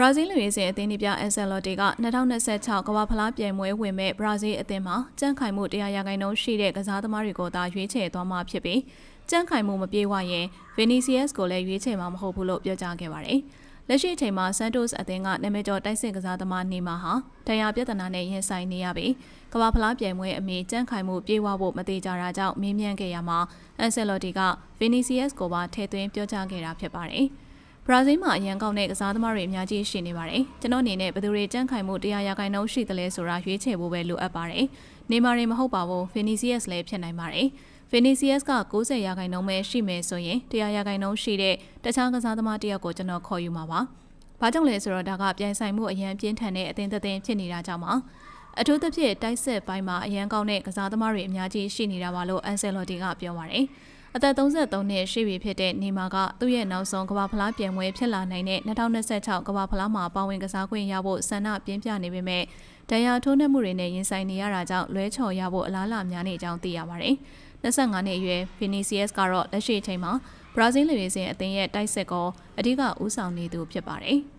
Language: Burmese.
ရာဇီးလူရေးစင်အသင်းဒီပြအန်ဆယ်လော်တီက2026ကမ္ဘာဖလားပြိုင်ပွဲဝင်မဲ့ဘရာဇီးအသင်းမှာကြန့်ခိုင်မှုတရားရာခိုင်နှုန်းရှိတဲ့ကစားသမားတွေကိုသာရွေးချယ်သွားမှာဖြစ်ပြီးကြန့်ခိုင်မှုမပြေဝရင်ဗီနီစီယက်စ်ကိုလည်းရွေးချယ်မှာမဟုတ်ဘူးလို့ပြောကြားခဲ့ပါတယ်။လက်ရှိအချိန်မှာဆန်တိုစ်အသင်းကနာမည်ကျော်တိုက်စစ်ကစားသမားနေမာဟာတရားပြဿနာနဲ့ရင်ဆိုင်နေရပြီးကမ္ဘာဖလားပြိုင်ပွဲအမေကြန့်ခိုင်မှုပြေဝဖို့မသေးကြတာကြောင့်မေးမြန်းခဲ့ရမှာအန်ဆယ်လော်တီကဗီနီစီယက်စ်ကိုပါထည့်သွင်းပြောကြားခဲ့တာဖြစ်ပါတယ်။ ဘရာဇီးမှာအရန်ကောင်းတဲ့ကစားသမားတွေအများကြီးရှိနေပါတယ်။ကျွန်တော်အနေနဲ့ဘယ်သူတွေကြန့်ခိုင်မှုတရားရာခိုင်နှုန်းရှိသလဲဆိုတာရွေးချယ်ဖို့ပဲလိုအပ်ပါတယ်။နေမာတွေမဟုတ်ပါဘူး။ဖီနီစီယက်စ်လည်းဖြစ်နိုင်ပါတယ်။ဖီနီစီယက်စ်က90ရာခိုင်နှုန်းပဲရှိမယ်ဆိုရင်တရားရာခိုင်နှုန်းရှိတဲ့တခြားကစားသမားတစ်ယောက်ကိုကျွန်တော်ခေါ်ယူမှာပါ။ဘာကြောင့်လဲဆိုတော့ဒါကပြိုင်ဆိုင်မှုအရန်ပြင်းထန်တဲ့အသင်းသက်ဖြစ်နေတာကြောင့်ပါ။အထူးသဖြင့်တိုက်ဆက်ပိုင်းမှာအရန်ကောင်းတဲ့ကစားသမားတွေအများကြီးရှိနေတာပါလို့အန်ဆယ်လော်တီကပြောပါတယ်။ အသက်33နှစ်ရှိပြီဖြစ်တဲ့နေမာကသူ့ရဲ့နောက်ဆုံးကမ္ဘာဖလားပြိုင်ပွဲဖြစ်လာနိုင်တဲ့2026ကမ္ဘာဖလားမှာပါဝင်ကစားခွင့်ရဖို့ဆန္ဒပြင်းပြနေပေမဲ့ဒဏ်ရာထိုးနှက်မှုတွေနဲ့ရင်ဆိုင်နေရတာကြောင့်လွဲချော်ရဖို့အလားအလာများနေကြောင်းသိရပါတယ်။25နှစ်အရွယ် Vinicius ကတော့လက်ရှိအချိန်မှာဘရာဇီးလူရေးစင်အသင်းရဲ့တိုက်စစ်ကောအဓိကဦးဆောင်နေသူဖြစ်ပါတယ်။